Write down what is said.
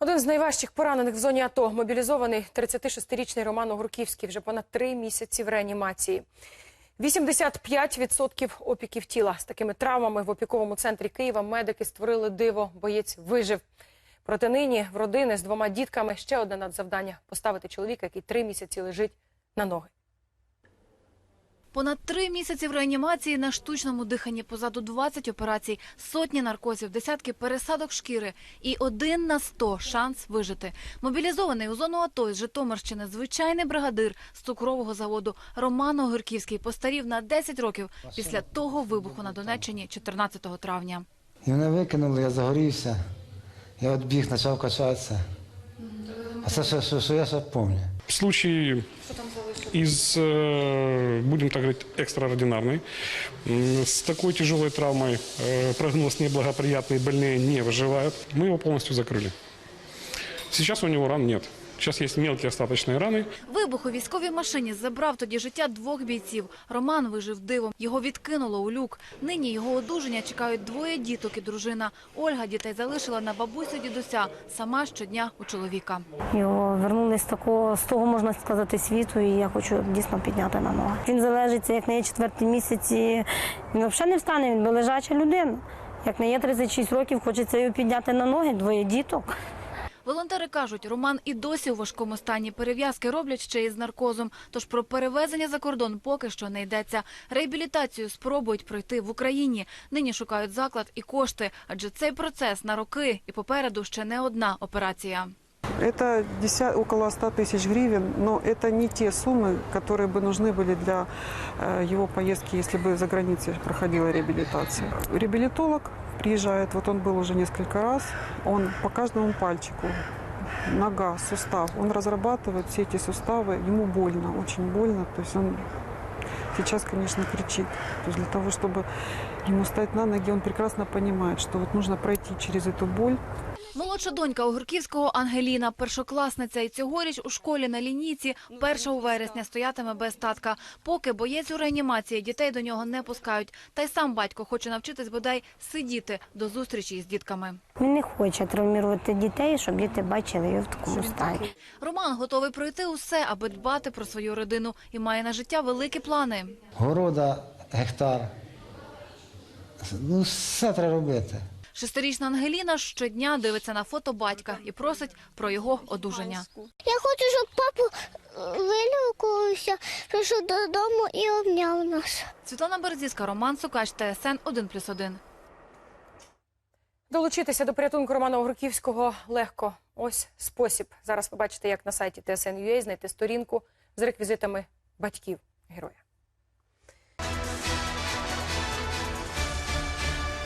Один з найважчих поранених в зоні АТО мобілізований 36-річний Роман Огурківський вже понад три місяці в реанімації. 85% опіків тіла. З такими травмами в опіковому центрі Києва медики створили диво. Боєць вижив. Проте нині в родини з двома дітками ще одне надзавдання – поставити чоловіка, який три місяці лежить на ноги. Понад три місяці в реанімації на штучному диханні позаду 20 операцій, сотні наркозів, десятки пересадок шкіри і один на сто шанс вижити. Мобілізований у зону АТО із Житомирщини звичайний бригадир з цукрового заводу Роман Огірківський постарів на 10 років після того вибуху на Донеччині 14 травня. І мене викинули, я загорівся. Я от біг, почав качатися. А це що, що, що я ще пам'ятаю. Случай из, э, будем так говорить, экстраординарный. М, С такой тяжелой травмой э, прогноз неблагоприятный, больные не выживают. Мы его полностью закрыли. Сейчас у него ран нет. Сейчас есть мелкие остаточные раны. Вибух у військовій машині забрав тоді життя двох бійців. Роман вижив дивом. Його відкинуло у люк. Нині його одужання чекають двоє діток і дружина. Ольга дітей залишила на бабусю дідуся. Сама щодня у чоловіка. Його вернули з такого, з того можна сказати, світу, і я хочу дійсно підняти на ноги. Він залежиться, як не є четверті місяці. Він взагалі не встане, він би лежача людина. Як не є 36 років, хочеться його підняти на ноги, двоє діток. Волонтери кажуть, Роман і досі у важкому стані. Перев'язки роблять ще із наркозом. Тож про перевезення за кордон поки що не йдеться. Реабілітацію спробують пройти в Україні. Нині шукають заклад і кошти, адже цей процес на роки і попереду ще не одна операція. Это деся- около 100 тысяч гривен, но это не те суммы, которые бы нужны были для э, его поездки, если бы за границей проходила реабилитация. Реабилитолог приезжает, вот он был уже несколько раз, он по каждому пальчику, нога, сустав, он разрабатывает все эти суставы, ему больно, очень больно, то есть он сейчас, конечно, кричит. То есть для того, чтобы ему стать на ноги, он прекрасно понимает, что вот нужно пройти через эту боль, Молодша донька Огурківського Ангеліна, першокласниця, і цьогоріч у школі на лінійці 1 вересня стоятиме без татка. Поки боєць у реанімації дітей до нього не пускають. Та й сам батько хоче навчитись бодай сидіти до зустрічі із дітками. Він не хоче травмувати дітей, щоб діти бачили його в такому стані. Роман готовий пройти усе, аби дбати про свою родину і має на життя великі плани. Города, гектар. Ну, все треба робити. Шестирічна Ангеліна щодня дивиться на фото батька і просить про його одужання. Я хочу, щоб папа е, вилікувався, прийшов додому і обняв нас. Світлана Березіська, Роман Сукач, ТСН 1+,1. Долучитися до порятунку Романа Огурківського легко. Ось спосіб. Зараз ви бачите, як на сайті TSN.ua знайти сторінку з реквізитами батьків героя.